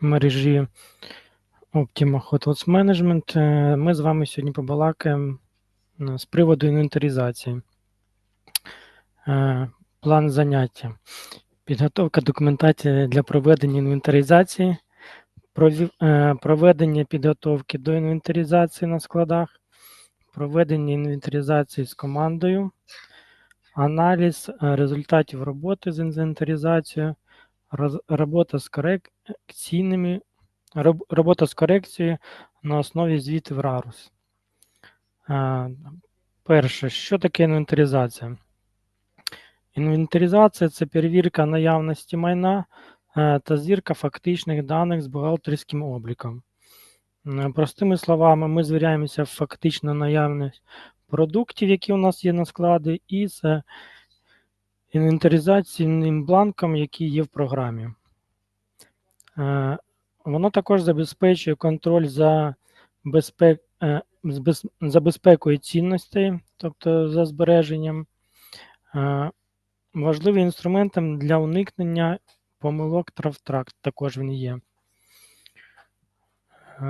мережі Optima Hotels Management. Е, Ми з вами сьогодні побалакаємо е, з приводу інвентаризації. Е, План заняття. Підготовка документації для проведення інвентаризації, проведення підготовки до інвентаризації на складах, проведення інвентаризації з командою, аналіз результатів роботи з інвентаризацією, робота з корекційними, роб- робота з корекцією на основі звітів РАРУС. Перше, що таке інвентаризація? Інвентаризація це перевірка наявності майна е, та звірка фактичних даних з бухгалтерським обліком. Е, Простими словами, ми звіряємося фактично наявність продуктів, які у нас є на складі, і з е, інвентаризаційним бланком, який є в програмі. Е, Воно також забезпечує контроль за, безпек, е, за безпекою цінностей, тобто за збереженням. Е, Важливим інструментом для уникнення помилок та втрат також він є.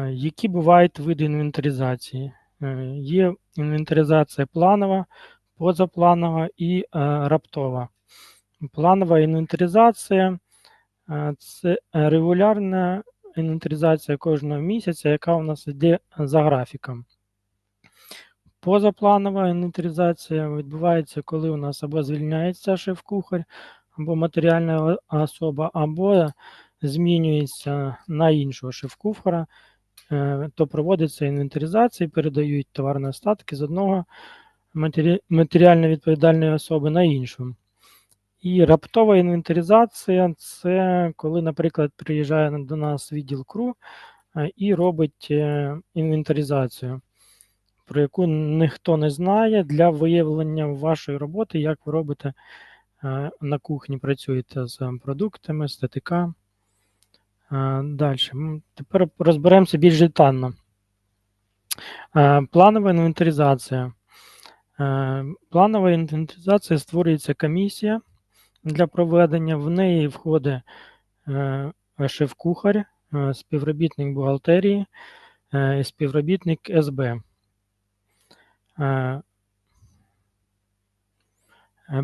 Які бувають види інвентаризації? Є інвентаризація планова, позапланова і е, раптова. Планова інвентаризація е, це регулярна інвентаризація кожного місяця, яка у нас йде за графіком. Позапланова інвентаризація відбувається, коли у нас або звільняється шеф-кухар, або матеріальна особа, або змінюється на іншого шеф-кухара, Е, то проводиться інвентаризація, передають товарні остатки з одного матеріально відповідальної особи на іншу. І раптова інвентаризація це коли, наприклад, приїжджає до нас відділ КРУ е, і робить е, інвентаризацію, про яку ніхто не знає для виявлення вашої роботи, як ви робите е, на кухні, працюєте з продуктами, з ТТК. Далі. Тепер розберемося більш детально. Планова інвентаризація. Е, Планова інвентаризація створюється комісія для проведення. В неї входить е, шеф-кухар, е, співробітник бухгалтерії, і співробітник СБ.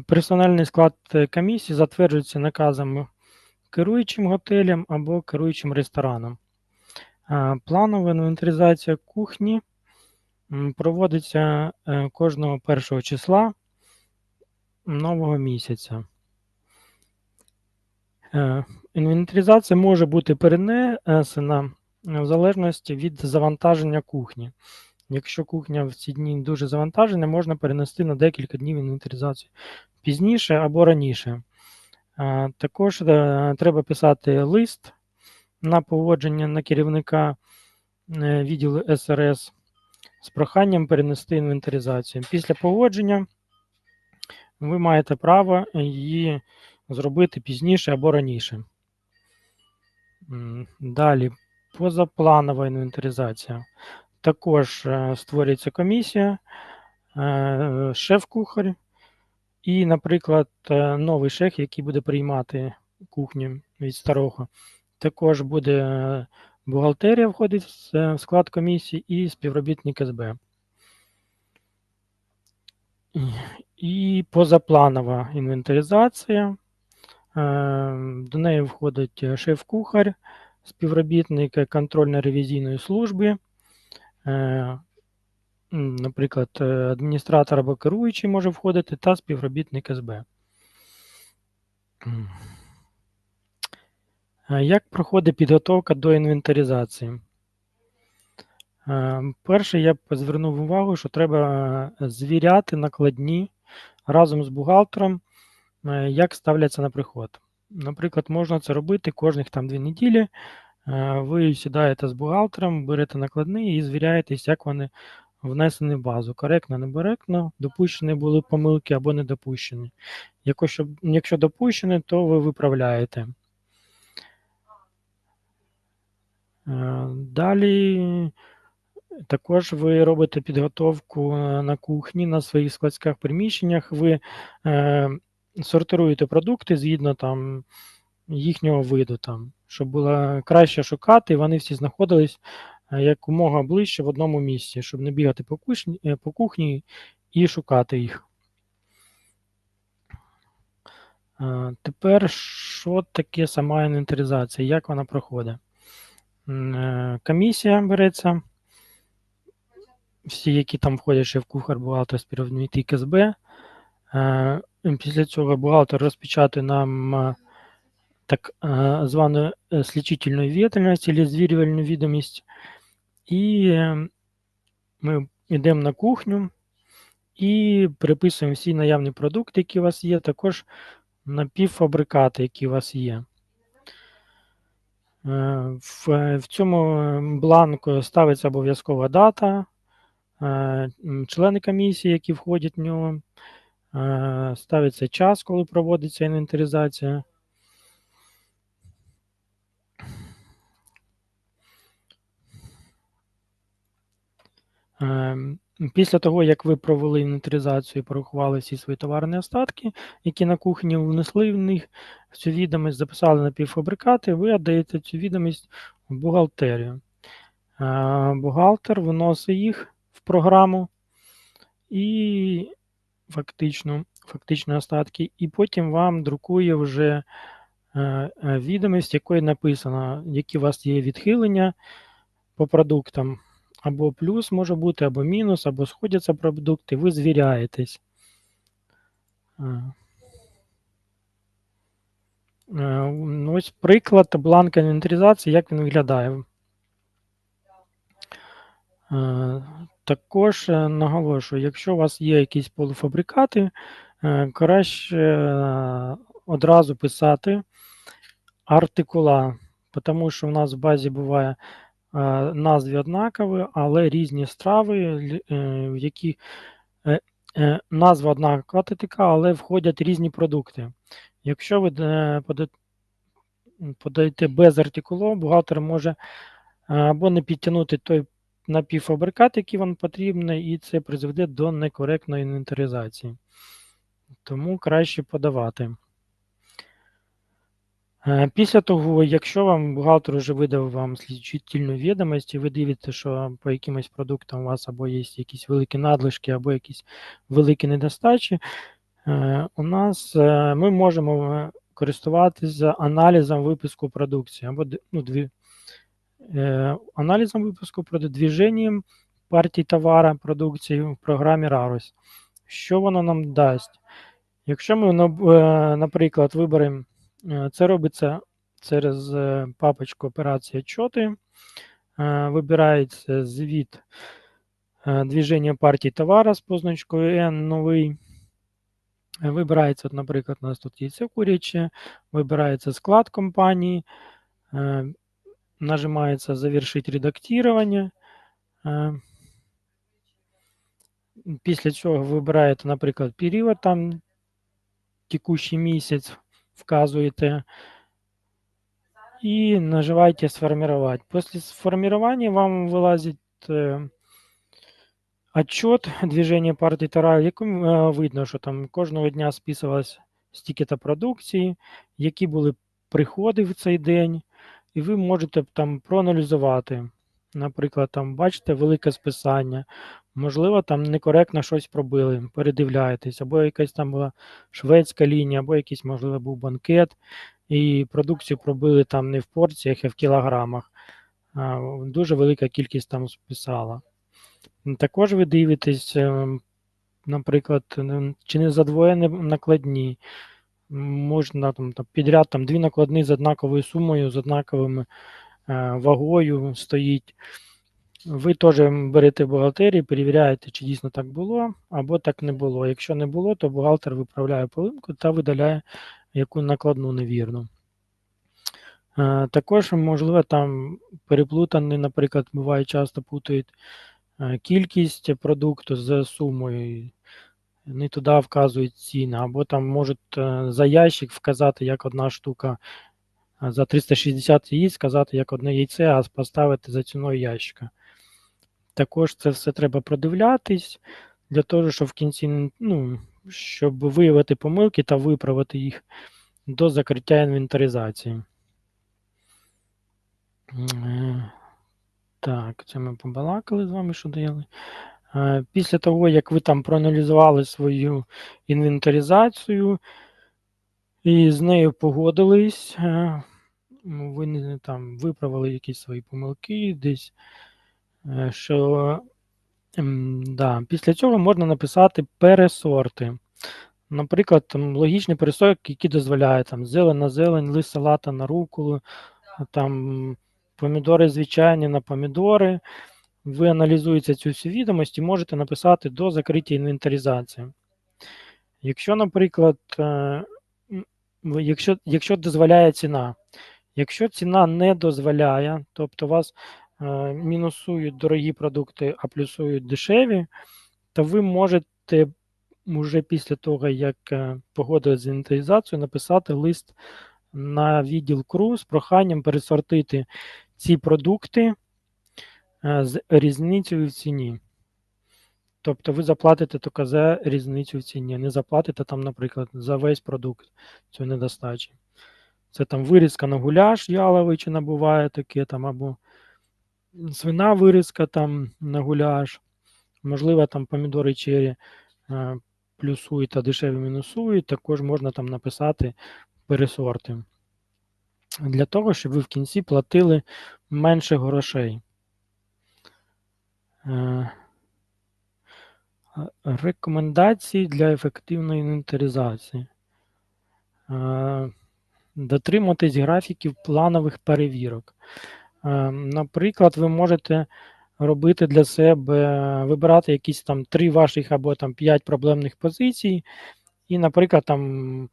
Персональний склад комісії затверджується наказом керуючим готелем або керуючим рестораном. Планова інвентаризація кухні проводиться е, кожного першого числа нового місяця. Е, Інвентаризація може бути перенесена в залежності від завантаження кухні. Якщо кухня в ці дні дуже завантажена, можна перенести на декілька днів інвентаризацію пізніше або раніше. Е, Також е, треба писати лист на погодження на керівника е, відділу СРС з проханням перенести інвентаризацію. Після погодження ви маєте право її зробити пізніше або раніше. Далі, позапланова інвентаризація. Також е, створюється комісія, е, шеф-кухар і, наприклад, е, новий шеф, який буде приймати кухню від старого. Також буде бухгалтерія входить в склад комісії і співробітник СБ. І- позапланова інвентаризація. Е, До неї входить шеф-кухар, співробітник контрольно-ревізійної служби, е, наприклад, е, адміністратор або керуючий може входити, та співробітник СБ. Як проходить підготовка до інвентаризації? Перше, я звернув увагу, що треба е, звіряти накладні разом з бухгалтером, е, як ставляться на приход. Наприклад, можна це робити кожних там дві неділі. Е, Ви сідаєте з бухгалтером, берете накладні і звіряєтесь, як вони внесені в базу. Коректно, некоректно, допущені були помилки або не допущені. Якщо, якщо допущені, то ви виправляєте. Е, Далі також ви робите підготовку е, на кухні, на своїх складських приміщеннях. Ви е, сортируєте продукти згідно там їхнього виду. Там. щоб було краще шукати, і вони всі знаходились е, якомога ближче в одному місці, щоб не бігати по кухні, е, по кухні і шукати їх. Е, Тепер що таке сама інвентаризація, як вона проходить? Е, Комісія береться, всі, які там входять ще в кухар, бухгалтер, співробітник КСБ. Е, Після цього бухгалтер розпечатує нам е, так звану слідчительну відомість або звірювальну відомість. І ми йдемо на кухню і переписуємо всі наявні продукти, які у вас є, також напівфабрикати, які у вас є. Е, В, цьому бланку ставиться обов'язкова дата, е, члени комісії, які входять в нього, е, ставиться час, коли проводиться інвентаризація. Після того, як ви провели інвентаризацію і порахували всі свої товарні остатки, які на кухні внесли в них цю відомість, записали на півфабрикати, ви віддаєте цю відомість в бухгалтерію. Бухгалтер виносить їх в програму і фактично, фактично остатки, і потім вам друкує вже е, е, відомість, якої написано, які у вас є відхилення по продуктам. Або плюс може бути, або мінус, або сходяться продукти, ви звіряєтесь. Е, Ось приклад бланка інвентаризації, як він виглядає. Е, Також е, наголошую, якщо у вас є якісь полуфабрикати, краще одразу писати артикула, тому що в нас в базі буває е, назви однакові, але різні страви, е, в які е, назва однакова ТТК, але входять різні продукти. Якщо ви подаєте без артикулу, бухгалтер може або не підтягнути той напівфабрикат, який вам потрібний, і це призведе до некоректної інвентаризації. Тому краще подавати. Е, Після того, якщо вам бухгалтер вже видав вам слідчительну відомість, і ви дивитеся, що по якимось продуктам у вас або є якісь великі надлишки, або якісь великі недостачі, е, у нас е, ми можемо користуватися аналізом випуску продукції або ну, дві, аналізом випуску продвіженням партій товара продукції в програмі RAROS. Що воно нам дасть? Якщо ми, наприклад, виберемо, це робиться через е, папочку операції отчети, е, вибирається звіт е, движення партій товара з позначкою N новий. Е, Вибирається, от, наприклад, у нас тут яйце куряче, вибирається склад компанії, е, нажимається «Завершить редактирование». Е, Після цього вибираєте, наприклад, період, там текущий місяць вказуєте і нажимаєте «Сформировать». Після сформирования вам вилазить е, отчет движення партії товару, в якому е, видно, що там кожного дня списувалось стільки-то продукції, які були приходи в цей день, і ви можете там проаналізувати. Наприклад, там бачите велике списання, можливо, там некоректно щось пробили, передивляєтесь, або якась там була шведська лінія, або якийсь, можливо, був банкет, і продукцію пробили там не в порціях, а в кілограмах. Дуже велика кількість там списала. Також ви дивитесь, е, наприклад, чи не задвоєні накладні. Можна там, підряд там дві накладні з однаковою сумою, з однаковою е, вагою стоїть. Ви теж берете в бухгалтерії, перевіряєте, чи дійсно так було, або так не було. Якщо не було, то бухгалтер виправляє помилку та видаляє яку накладну невірну. Е, Також, можливо, там переплутані, наприклад, буває часто путають е, кількість продукту з сумою. Не туди вказують ціни, або там можуть е, за ящик вказати, як одна штука за 360 яєць сказати, як одне яйце, а поставити за ціною ящика. Також це все треба продивлятись для того, щоб в кінці, ну, щоб виявити помилки та виправити їх до закриття інвентаризації. Так, це ми побалакали з вами, що дали. Е, Після того, як ви там проаналізували свою інвентаризацію і з нею погодились, е, ви там виправили якісь свої помилки десь, е, що да, після цього можна написати пересорти. Наприклад, там логічний пересорт, який дозволяє там зелень на зелень, лист салата на руколу, там помідори звичайні на помідори. Ви аналізуєте цю всю відомість і можете написати до закриття інвентаризації. Якщо, наприклад, е, якщо, якщо дозволяє ціна, якщо ціна не дозволяє, тобто у вас е, мінусують дорогі продукти, а плюсують дешеві, то ви можете вже після того, як е, погодили з інвентаризацією, написати лист на відділ КРУ з проханням пересортити ці продукти е, з різницею в ціні. Тобто ви заплатите тільки за різницю в ціні, не заплатите там, наприклад, за весь продукт цієї недостачі. Це там вирізка на гуляш яловий чи набуває таке, там, або свина вирізка там на гуляш, можливо, там помідори чері е, плюсують, а дешеві мінусують, також можна там написати пересорти. Для того, щоб ви в кінці платили менше грошей. Е, Рекомендації для ефективної інвентаризації. Е, Дотримуватись графіків планових перевірок. Е, Наприклад, ви можете робити для себе, вибирати якісь там три ваших або там п'ять проблемних позицій, і, наприклад, там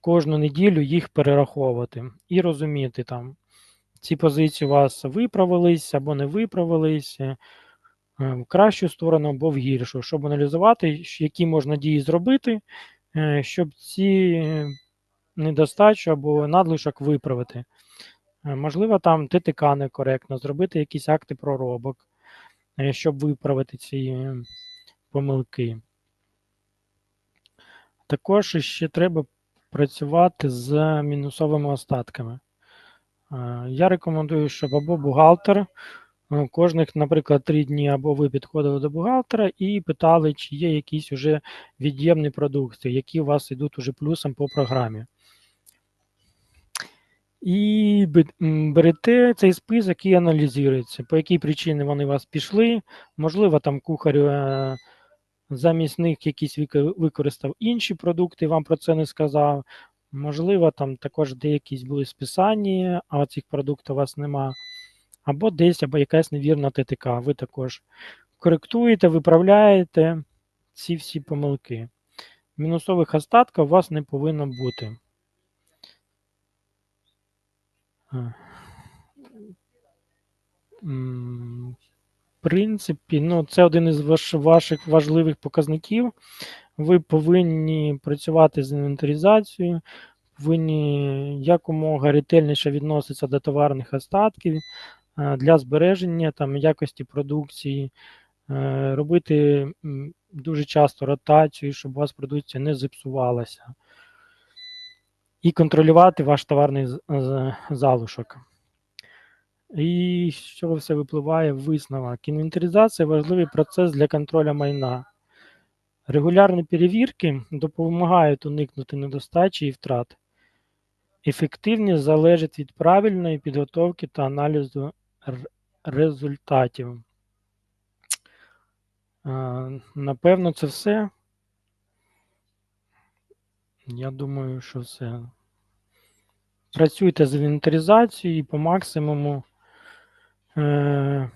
кожну неділю їх перераховувати і розуміти там, ці позиції у вас виправились або не виправились е, в кращу сторону або в гіршу, щоб аналізувати, які можна дії зробити, е, щоб ці недостачу або надлишок виправити. Е, Можливо, там ТТК некоректно, зробити якісь акти проробок, е, щоб виправити ці е, помилки. Також ще треба працювати з мінусовими остатками. Я рекомендую, щоб або бухгалтер кожних, наприклад, три дні, або ви підходили до бухгалтера і питали, чи є якісь уже від'ємні продукти, які у вас йдуть уже плюсом по програмі. І берете цей список і аналізуєте, по якій причині вони у вас пішли. Можливо, там кухар е, замість них якісь використав інші продукти, вам про це не сказав. Можливо, там також деякі були списані, а цих продуктів у вас нема. Або десь, або якась невірна ТТК. Ви також коректуєте, виправляєте ці всі помилки. Мінусових остатків у вас не повинно бути. А. М, В принципі, ну, це один із ваш, ваших важливих показників. Ви повинні працювати з інвентаризацією, повинні якомога ретельніше відноситися до товарних остатків е, для збереження там, якості продукції, е, робити дуже часто ротацію, щоб у вас продукція не зіпсувалася. І контролювати ваш товарний залишок. І чого все випливає висновок. Інвентаризація важливий процес для контролю майна. Регулярні перевірки допомагають уникнути недостачі і втрат. Ефективність залежить від правильної підготовки та аналізу результатів. Напевно, це все. Я думаю, що все. Працюйте з інвентаризацією і по максимуму е,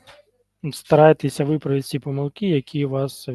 старайтеся виправити ці помилки, які у вас